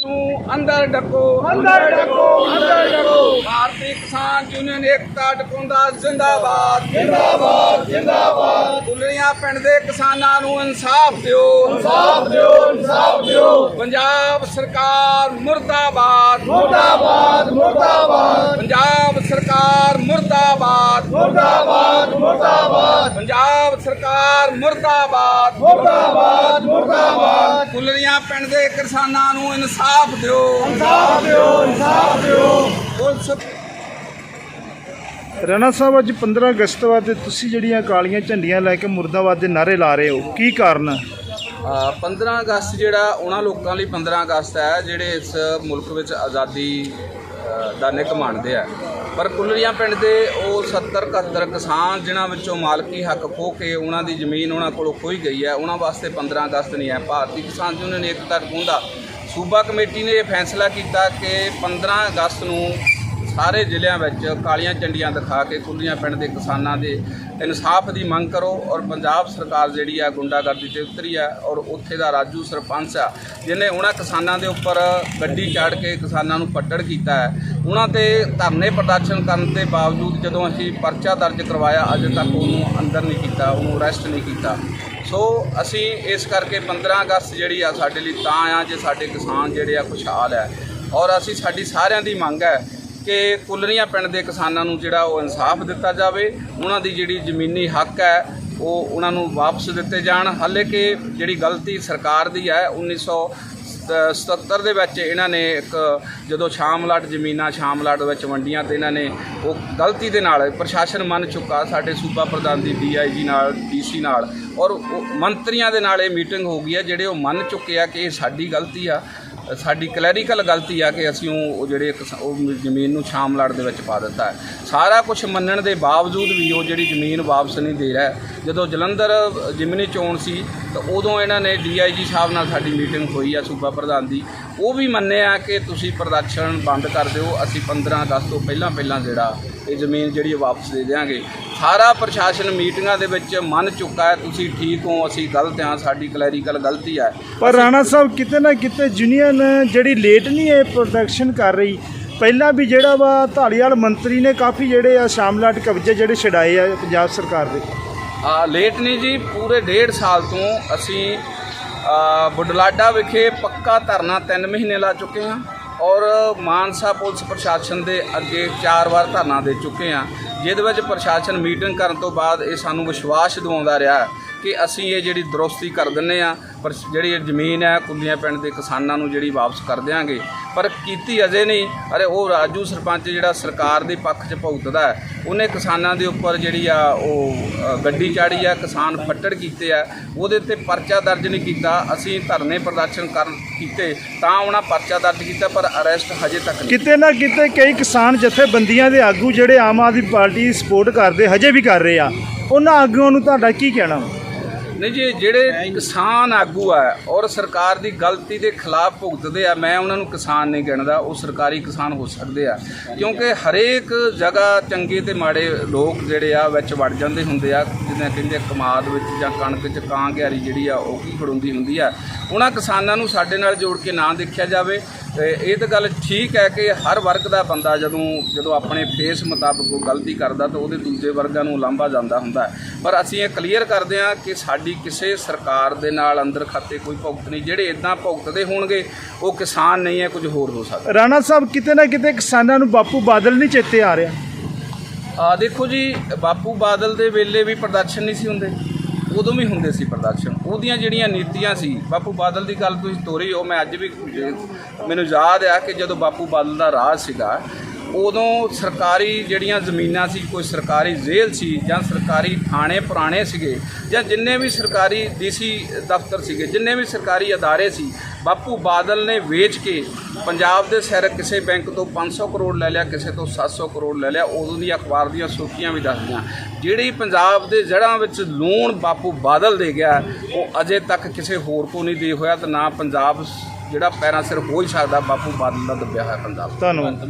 ਨੂੰ ਅੰਦਰ ਡੱਕੋ। ਅੰਦਰ ਡੱਕੋ ਅੰਦਰ ਡੱਕੋ। ਭਾਰਤੀ ਕਿਸਾਨ ਯੂਨੀਅਨ ਏਕਤਾ ਟਕੁੰਦਾ ਜ਼ਿੰਦਾਬਾਦ। ਜਿੰਦਾਬਾਦ ਜਿੰਦਾਬਾਦ। ਦੁਨੀਆ ਪਿੰਡ ਦੇ ਕਿਸਾਨਾਂ ਨੂੰ ਇਨਸਾਫ ਦਿਓ। ਇਨਸਾਫ ਦਿਓ ਇਨਸਾਫ ਦਿਓ। ਪੰਜਾਬ ਸਰਕਾਰ ਮੁਰਦਾਬਾਦ। ਮੁਰਦਾਬਾਦ ਮੁਰਦਾਬਾਦ। ਪੰਜਾਬ ਸਰਕਾਰ ਮੁਰਦਾਬਾਦ। ਮੁਰਦਾਬਾਦ ਮੁਰਦਾਬਾਦ। ਪੰਜਾਬ ਸਰਕਾਰ ਮੁਰਦਾਬਾਦ। ਮੁਰਦਾਬਾਦ ਮੁਰਦਾਬਾਦ। ਕੁਲਰੀਆਂ ਪਿੰਡ ਦੇ ਕਿਸਾਨਾਂ ਨੂੰ ਇਨਸਾਫ ਦਿਓ। ਇਨਸਾਫ ਦਿਓ ਇਨਸਾਫ ਦਿਓ। ਰਾਣਾ ਸਾਹਿਬ ਅੱਜ 15 ਅਗਸਤ ਵਾਦੇ ਤੁਸੀਂ ਜਿਹੜੀਆਂ ਕਾਲੀਆਂ ਝੰਡੀਆਂ ਲੈ ਕੇ ਮੁਰਦਾਬਾਦ ਦੇ ਨਾਰੇ ਲਾ ਰਹੇ ਹੋ ਕੀ ਕਾਰਨ? ਹੈ ਅ, 15 ਅਗਸਤ ਜਿਹੜਾ ਉਹਨਾਂ ਲੋਕਾਂ ਲਈ 15 ਅਗਸਤ ਹੈ ਜਿਹੜੇ ਇਸ ਮੁਲਕ ਵਿੱਚ ਆਜ਼ਾਦੀ ਅ, ਦਾ ਨਿਕ ਮੰਨਦੇ ਆ। ਪਰ ਕੁੱਲਰੀਆਂ ਪਿੰਡ ਦੇ ਉਹ 70 71 ਕਿਸਾਨ ਜਿਨ੍ਹਾਂ ਵਿੱਚੋਂ ਮਾਲਕੀ ਹੱਕ ਖੋ ਕੇ ਉਹਨਾਂ ਦੀ ਜ਼ਮੀਨ ਉਹਨਾਂ ਕੋਲੋਂ ਖੋਈ ਗਈ ਹੈ ਉਹਨਾਂ ਵਾਸਤੇ 15 ਅਗਸਤ ਨਹੀਂ ਹੈ ਭਾਰਤੀ ਕਿਸਾਨ ਯੂਨੀਅਨ ਏਕਤਾ ਟਕੁੰਦਾ ਸੂਬਾ ਕਮੇਟੀ ਨੇ ਇਹ ਫੈਸਲਾ ਕੀਤਾ ਕਿ 15 ਅਗਸਤ ਨੂੰ ਸਾਰੇ ਜ਼ਿਲ੍ਹਿਆਂ ਵਿੱਚ ਕਾਲੀਆਂ ਝੰਡੀਆਂ ਦਿਖਾ ਕੇ ਕੁੱਲੀਆਂ ਪਿੰਡ ਦੇ ਕਿਸਾਨਾਂ ਦੇ ਇਨਸਾਫ ਦੀ ਮੰਗ ਕਰੋ ਔਰ ਪੰਜਾਬ ਸਰਕਾਰ ਜਿਹੜੀ ਆ ਗੁੰਡਾਗਰਦੀ ਤੇ ਉਤਰੀ ਆ ਔਰ ਉੱਥੇ ਦਾ ਰਾਜੂ ਸਰਪੰਚ ਆ, ਜਿਹਨੇ ਉਹਨਾਂ ਕਿਸਾਨਾਂ ਦੇ ਉੱਪਰ ਗੱਡੀ ਚਾੜ ਕੇ ਕਿਸਾਨਾਂ ਨੂੰ ਪੱਟੜ ਕੀਤਾ ਹੈ। ਉਹਨਾਂ ਤੇ ਧਰਨੇ ਪ੍ਰਦਰਸ਼ਨ ਕਰਨ ਦੇ ਬਾਵਜੂਦ ਜਦੋਂ ਅਸੀਂ ਪਰਚਾ ਦਰਜ ਕਰਵਾਇਆ, ਅਜੇ ਤੱਕ ਉਹਨੂੰ ਅੰਦਰ ਨਹੀਂ ਕੀਤਾ, ਉਹਨੂੰ ਅਰੈਸਟ ਨਹੀਂ ਕੀਤਾ। ਸੋ ਅਸੀਂ ਇਸ ਕਰਕੇ 15 ਅਗਸਤ ਜਿਹੜੀ ਆ ਸਾਡੇ ਲਈ ਤਾਂ ਆ, ਜੇ ਸਾਡੇ ਕਿਸਾਨ ਜਿਹੜੇ ਆ ਖੁਸ਼ਹਾਲ ਹੈ। ਔਰ ਅਸੀਂ ਸਾਡੀ ਸਾਰਿਆਂ ਦੀ ਮੰਗ ਹੈ ਕਿ ਕੁੱਲਰੀਆਂ ਪਿੰਡ ਦੇ ਕਿਸਾਨਾਂ ਨੂੰ ਜਿਹੜਾ ਉਹ ਇਨਸਾਫ ਦਿੱਤਾ ਜਾਵੇ, ਉਹਨਾਂ ਦੀ ਜਿਹੜੀ ਜ਼ਮੀਨੀ ਹੱਕ ਹੈ, ਉਹ ਉਹਨਾਂ ਨੂੰ ਵਾਪਸ ਦਿੱਤੇ ਜਾਣ। ਹਾਲੇ ਕਿ ਜਿਹੜੀ ਗਲਤੀ ਸਰਕਾਰ ਦੀ ਹੈ 1977 ਦੇ ਵਿੱਚ ਇਹਨਾਂ ਨੇ ਇੱਕ ਜਦੋਂ ਸ਼ਾਮਲਾਟ ਜ਼ਮੀਨਾਂ ਸ਼ਾਮਲਾਟ ਵਿੱਚ ਵੰਡੀਆਂ ਤੇ ਇਹਨਾਂ ਨੇ ਉਹ ਗਲਤੀ ਦੇ ਨਾਲ ਪ੍ਰਸ਼ਾਸਨ ਮੰਨ ਚੁੱਕਾ, ਸਾਡੇ ਸੂਬਾ ਪ੍ਰਧਾਨ ਦੀ ਡੀਆਈਜੀ ਨਾਲ ਡੀਸੀ ਨਾਲ ਔਰ ਮੰਤਰੀਆਂ ਦੇ ਨਾਲ ਇਹ ਮੀਟਿੰਗ ਹੋ ਗਈ ਹੈ, ਜਿਹੜੇ ਉਹ ਮੰਨ ਚੁੱਕੇ ਆ ਕਿ ਇਹ ਸਾਡੀ ਗਲਤੀ ਆ। ਸਾਡੀ ਕਲੈਰੀਕਲ ਗਲਤੀ ਆ ਕਿ ਅਸੀਂ ਉਹ ਜਿਹੜੇ ਕਿਸ- ਉਹ ਜ਼ਮੀਨ ਨੂੰ ਸ਼ਾਮ ਲੜ ਦੇ ਵਿੱਚ ਪਾ ਦਿੱਤਾ ਸਾਰਾ ਕੁਝ ਮੰਨਣ ਦੇ ਬਾਵਜੂਦ ਵੀ ਉਹ ਜਿਹੜੀ ਜ਼ਮੀਨ ਵਾਪਸ ਨਹੀਂ ਦੇ ਰਿਹਾ ਜਦੋਂ ਜਲੰਧਰ ਜਿਮਨੀ ਚੋਣ ਸੀ ਤਾਂ ਉਦੋਂ ਇਹਨਾਂ ਨੇ ਡੀਆਈਜੀ ਸਾਹਿਬ ਨਾਲ ਸਾਡੀ ਮੀਟਿੰਗ ਹੋਈ ਆ ਸੂਬਾ ਪ੍ਰਧਾਨ ਦੀ। ਉਹ ਵੀ ਮੰਨਿਆ ਕਿ ਤੁਸੀਂ ਪ੍ਰਦਰਸ਼ਨ ਬੰਦ ਕਰ ਦਿਓ, ਅਸੀਂ 15 ਅਗਸਤ ਤੋਂ ਪਹਿਲਾਂ ਪਹਿਲਾਂ ਜਿਹੜਾ ਇਹ ਜ਼ਮੀਨ ਜਿਹੜੀ ਵਾਪਸ ਦੇ ਦਿਆਂਗੇ। ਸਾਰਾ ਪ੍ਰਸ਼ਾਸਨ ਮੀਟਿੰਗਾਂ ਦੇ ਵਿੱਚ ਮੰਨ ਚੁੱਕਾ ਹੈ, ਤੁਸੀਂ ਠੀਕ ਹੋ, ਅਸੀਂ ਗਲਤ ਹਾਂ, ਸਾਡੀ ਕਲੈਰੀਕਲ ਗਲਤੀ ਹੈ। ਪਰ ਰਾਣਾ ਸਾਹਿਬ, ਕਿਤੇ ਨਾ ਕਿਤੇ ਯੂਨੀਅਨ ਜਿਹੜੀ ਲੇਟ ਨਹੀਂ ਇਹ ਪ੍ਰੋਟੈਕਸ਼ਨ ਕਰ ਰਹੀ, ਪਹਿਲਾਂ ਵੀ ਜਿਹੜਾ ਵਾ ਧਾਲੀਵਾਲ ਮੰਤਰੀ ਨੇ ਕਾਫੀ ਜਿਹੜੇ ਆ ਸ਼ਾਮਲਾਟ ਕਬਜ਼ੇ ਜਿਹੜੇ ਛਡਾਏ ਆ ਪੰਜਾਬ ਸਰਕਾਰ ਦੇ। ਲੇਟ ਨਹੀਂ ਜੀ ਪੂਰੇ ਡੇਢ ਸਾਲ ਤੋਂ ਅਸੀਂ ਆ, ਵਿਖੇ ਪੱਕਾ ਧਰਨਾ 3 ਮਹੀਨੇ ਲਾ ਚੁੱਕੇ ਹਾਂ ਔਰ ਮਾਨਸਾ ਪੁਲਿਸ ਪ੍ਰਸ਼ਾਸਨ ਦੇ ਅੱਗੇ ਚਾਰ ਵਾਰ ਧਰਨਾ ਦੇ ਚੁੱਕੇ ਹਾਂ। ਜਿਹਦੇ ਵਿੱਚ ਪ੍ਰਸ਼ਾਸਨ ਮੀਟਿੰਗ ਕਰਨ ਤੋਂ ਬਾਅਦ ਇਹ ਸਾਨੂੰ ਵਿਸ਼ਵਾਸ ਦਿਵਾਉਂਦਾ ਰਿਹਾ ਕਿ ਅਸੀਂ ਇਹ ਜਿਹੜੀ ਦਰੁਸਤੀ ਕਰ ਦਿੰਨੇ ਆ, ਪਰ ਜਿਹੜੀ ਜ਼ਮੀਨ ਹੈ, ਕੁੱਲੀਆਂ ਪਿੰਡ ਦੇ ਕਿਸਾਨਾਂ ਨੂੰ ਜਿਹੜੀ ਵਾਪਸ ਕਰ ਦਿਆਂਗੇ। ਪਰ ਕੀਤੀ ਅਜੇ ਨਹੀਂ। ਅਰੇ ਉਹ ਰਾਜੂ ਸਰਪੰਚ ਜਿਹੜਾ ਸਰਕਾਰ ਦੇ ਪੱਖ 'ਚ ਭੁਗਤਦਾ ਉਹਨੇ ਕਿਸਾਨਾਂ ਦੇ ਉੱਪਰ ਜਿਹੜੀ ਆ ਉਹ ਗੱਡੀ ਚਾੜੀ ਆ, ਕਿਸਾਨ ਫੱਟੜ ਕੀਤੇ ਆ, ਉਹਦੇ ਤੇ ਪਰਚਾ ਦਰਜ ਨਹੀਂ ਕੀਤਾ। ਅਸੀਂ ਧਰਨੇ ਪ੍ਰਦਰਸ਼ਨ ਕਰਨ ਕੀਤੇ, ਤਾਂ ਉਹਨਾਂ ਪਰਚਾ ਦਰਜ ਕੀਤਾ, ਪਰ ਅਰੈਸਟ ਹਜੇ ਤੱਕ ਨਹੀਂ ਕਿਤੇ ਨਾ ਕਿਤੇ ਕਈ ਕਿਸਾਨ ਜਥੇਬੰਦੀਆਂ ਦੇ ਆਗੂ ਜਿਹੜੇ ਆਮ ਆਦਮੀ ਪਾਰਟੀ ਦੀ ਸਪੋਰਟ ਕਰਦੇ, ਹਜੇ ਵੀ ਕਰ ਰਹੇ ਆ। ਉਹਨਾਂ ਆਗੂਆਂ ਨੂੰ ਤੁਹਾਡਾ ਕੀ ਕਹਿਣਾ? ਨਹੀਂ ਜੀ, ਜਿਹੜੇ ਕਿਸਾਨ ਆਗੂ ਆ ਔਰ ਸਰਕਾਰ ਦੀ ਗਲਤੀ ਦੇ ਖਿਲਾਫ ਭੁਗਤਦੇ ਆ, ਮੈਂ ਉਹਨਾਂ ਨੂੰ ਕਿਸਾਨ ਨਹੀਂ ਗਿਣਦਾ, ਉਹ ਸਰਕਾਰੀ ਕਿਸਾਨ ਹੋ ਸਕਦੇ ਆ। ਕਿਉਂਕਿ ਹਰੇਕ ਜਗ੍ਹਾ ਚੰਗੇ ਤੇ ਮਾੜੇ ਲੋਕ ਜਿਹੜੇ ਆ ਵਿੱਚ ਵੜ ਜਾਂਦੇ ਹੁੰਦੇ ਆ ਜਿੱਦਾਂ ਕਹਿੰਦੇ ਕਮਾਦ ਵਿੱਚ ਜਾਂ ਕਣਕ 'ਚ ਕਾਂਗਿਆਰੀ ਜਿਹੜੀ ਆ, ਉਹ ਕੀ ਖੜੁੰਦੀ ਹੁੰਦੀ ਆ। ਉਹਨਾਂ ਕਿਸਾਨਾਂ ਨੂੰ ਸਾਡੇ ਨਾਲ ਜੋੜ ਕੇ ਨਾ ਦੇਖਿਆ ਜਾਵੇ। ਤੇ ਇਹ ਤਾਂ ਗੱਲ ਠੀਕ ਹੈ ਕਿ ਹਰ ਵਰਗ ਦਾ ਬੰਦਾ ਜਦੋਂ ਜਦੋਂ ਆਪਣੇ ਫੇਸ ਮੁਤਾਬਕ ਉਹ ਗਲਤੀ ਕਰਦਾ, ਤਾਂ ਉਹਦੇ ਦੂਜੇ ਵਰਗਾਂ ਨੂੰ ਲਾਂਭਾ ਜਾਂਦਾ ਹੁੰਦਾ। ਪਰ ਅਸੀਂ ਇਹ ਕਲੀਅਰ ਕਰਦੇ ਹਾਂ ਕਿ ਸਾਡੀ ਕਿਸੇ ਸਰਕਾਰ ਦੇ ਨਾਲ ਅੰਦਰ ਖਾਤੇ ਕੋਈ ਭੁਗਤ ਨਹੀਂ। ਜਿਹੜੇ ਇਦਾਂ ਭੁਗਤਦੇ ਹੋਣਗੇ, ਉਹ ਕਿਸਾਨ ਨਹੀਂ ਹੈ, ਕੁਝ ਹੋਰ ਹੋ ਸਕਦਾ। ਰਾਣਾ ਸਾਹਿਬ, ਕਿਤੇ ਨਾ ਕਿਤੇ ਕਿਸਾਨਾਂ ਨੂੰ ਬਾਪੂ ਬਾਦਲ ਨਹੀਂ ਚੇਤੇ ਆ ਰਿਹਾ। ਆ ਦੇਖੋ ਜੀ, ਬਾਪੂ ਬਾਦਲ ਦੇ ਵੇਲੇ ਵੀ ਪ੍ਰਦਰਸ਼ਨ ਨਹੀਂ ਸੀ ਹੁੰਦੇ। ਉਦੋਂ ਵੀ ਹੁੰਦੇ ਸੀ ਪ੍ਰਦਰਸ਼ਨ। ਉਹਦੀਆਂ ਜਿਹੜੀਆਂ ਨੀਤੀਆਂ ਸੀ, ਬਾਪੂ ਬਾਦਲ ਦੀ ਗੱਲ ਤੁਸੀਂ ਤੋਰੀ, ਉਹ ਮੈਂ ਅੱਜ ਵੀ ਮੈਨੂੰ ਯਾਦ ਆ ਕਿ ਜਦੋਂ ਬਾਪੂ ਬਾਦਲ ਦਾ ਰਾਜ ਸੀਗਾ, ਉਦੋਂ ਸਰਕਾਰੀ ਜਿਹੜੀਆਂ ਜ਼ਮੀਨਾਂ ਸੀ, ਕੋਈ ਸਰਕਾਰੀ ਜੇਲ੍ਹ ਸੀ ਜਾਂ ਸਰਕਾਰੀ ਥਾਣੇ ਪੁਰਾਣੇ ਸੀਗੇ ਜਾਂ ਜਿੰਨੇ ਵੀ ਸਰਕਾਰੀ ਡੀਸੀ ਦਫ਼ਤਰ ਸੀਗੇ, ਜਿੰਨੇ ਵੀ ਸਰਕਾਰੀ ਅਦਾਰੇ ਸੀ ਬਾਪੂ ਬਾਦਲ ਨੇ ਵੇਚ ਕੇ ਪੰਜਾਬ ਦੇ ਸਿਰ ਕਿਸੇ ਬੈਂਕ ਤੋਂ 500 ਕਰੋੜ ਲੈ ਲਿਆ, ਕਿਸੇ ਤੋਂ 700 ਕਰੋੜ ਲੈ ਲਿਆ, ਉਦੋਂ ਦੀ ਅਖਬਾਰ ਦੀਆਂ ਸੁਰਖੀਆਂ ਵੀ ਦੱਸਦੀਆਂ ਜਿਹੜੀ ਪੰਜਾਬ ਦੇ ਜੜ੍ਹਾਂ ਵਿੱਚ ਲੂਣ ਬਾਪੂ ਬਾਦਲ ਦੇ ਗਿਆ, ਉਹ ਅਜੇ ਤੱਕ ਕਿਸੇ ਹੋਰ ਕੋ ਨਹੀਂ ਦੇ ਹੋਇਆ ਤੇ ਨਾ ਪੰਜਾਬ ਜਿਹੜਾ ਪੈਰਾਂ ਸਿਰ ਹੋ ਹੀ ਸਕਦਾ ਬਾਪੂ ਬਾਦਲ ਦਾ ਦੱਬਿਆ ਹੋਇਆ ਪੰਜਾਬ। ਧੰਨਵਾਦ।